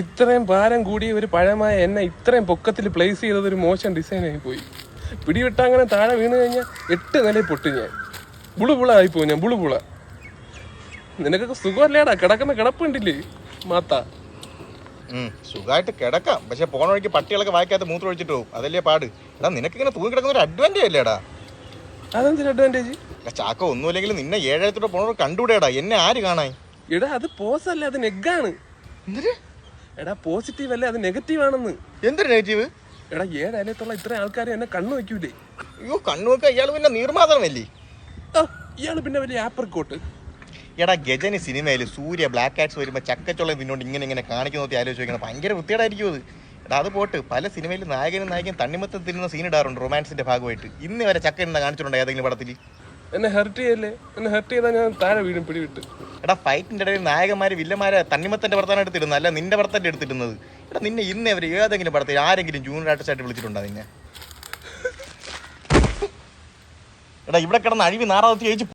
ഇത്രയും ഭാരം കൂടിയ ഒരു പഴമായ എന്നെ ഇത്രയും പൊക്കത്തിൽ പ്ലേസ് ചെയ്തത് ഒരു മോശം ഡിസൈനായി ആയി പോയി. പിടിവിട്ട അങ്ങനെ താഴെ വീണ് കഴിഞ്ഞാൽ എട്ട് നിലയിൽ പൊട്ടി ഞാൻ. ബുളുപുള ആയിപ്പോയി ഞാൻ ബുളുപുള നിനക്കൊക്കെ സുഖമല്ലേടാ? കിടക്കുന്ന കിടപ്പുണ്ടില്ലേ? മാത്ത. സുഖമായിട്ട് കിടക്കാം. പക്ഷെ പോണ വഴിക്ക് പട്ടികളൊക്കെ വായിക്കാത്ത മൂത്രം ഒഴിച്ചിട്ട് പോകും. അതല്ലേ പാട്. എടാ നിനക്ക് ഇങ്ങനെ തൂങ്ങി കിടക്കുന്ന ഒരു അഡ്വാന്റേജ് അല്ലേടാ അതെന്തൊരു അഡ്വാന്റേജ് ചാക്ക ഒന്നുമില്ലെങ്കിൽ നിന്നെ ഏഴായിരത്തോടെ പോണവർ കണ്ടുകൂടെടാ. എന്നെ ആര് കാണാൻ? എടാ അത് പോസ് അല്ല അത് നെഗാണ്. എടാ പോസിറ്റീവ് അല്ലേ? അത് നെഗറ്റീവ് ആണെന്ന്. എന്തൊരു നെഗറ്റീവ് എടാ ഏതായാലത്തുള്ള ഇത്ര ആൾക്കാർ എന്നെ കണ്ണു വയ്ക്കൂലേ? അയ്യോ കണ്ണു വെക്കാൻ ഇയാൾ പിന്നെ നീർമാതമല്ലേ ഇയാൾ പിന്നെ വലിയ ആപ്പർക്കോട്ട് എടാ ഗജന് സിനിമയിൽ സൂര്യ ബ്ലാക്ക് ആറ്റ്സ് വരുമ്പോൾ ചക്കച്ചുള്ള പിന്നോട്ട് ഇങ്ങനെ ഇങ്ങനെ കാണിക്കുന്ന നോക്കി ആലോചിച്ച് നോക്കണം ഭയങ്കര വൃത്തിയായിരിക്കും അത്. എടാ അത് പോട്ട്. പല സിനിമയിൽ നായകനും നായകൻ തണ്ണിമത്തം തിരുന്ന സീൻ ഇടാറുണ്ട് റൊമാൻസിന്റെ ഭാഗമായിട്ട്. ഇന്ന് വരെ ചക്ക കാണിച്ചിട്ടുണ്ടോ ഏതെങ്കിലും പടത്തിൽ എന്നെ ഹെർട്ട് ചെയ്യല്ലേ? എന്നെ ഹെർട്ട് ചെയ്താൽ ഞാൻ താഴെ വീഴും പിടിവിട്ട്. എടാ ഫൈറ്റിന്റെ ഇടയിൽ നായകന്മാര് വില്ലന്മാരെ തണ്ണിമത്തന്റെ വർത്താനം എടുത്തിരുന്നത് അല്ല നിന്റെ ഭർത്താന്റെ എടുത്തിരുന്നത് എടാ നിന്നെ ഇന്ന് അവർ ഏതെങ്കിലും പടത്തിൽ ആരെങ്കിലും ജൂനിയർ ആർട്ടിസ്റ്റ് ആയിട്ട് വിളിച്ചിട്ടുണ്ടോ നിന്നെ? എടാ ഇവിടെ കിടന്ന് അഴിവി നാറാവത്തി ചോദിച്ചു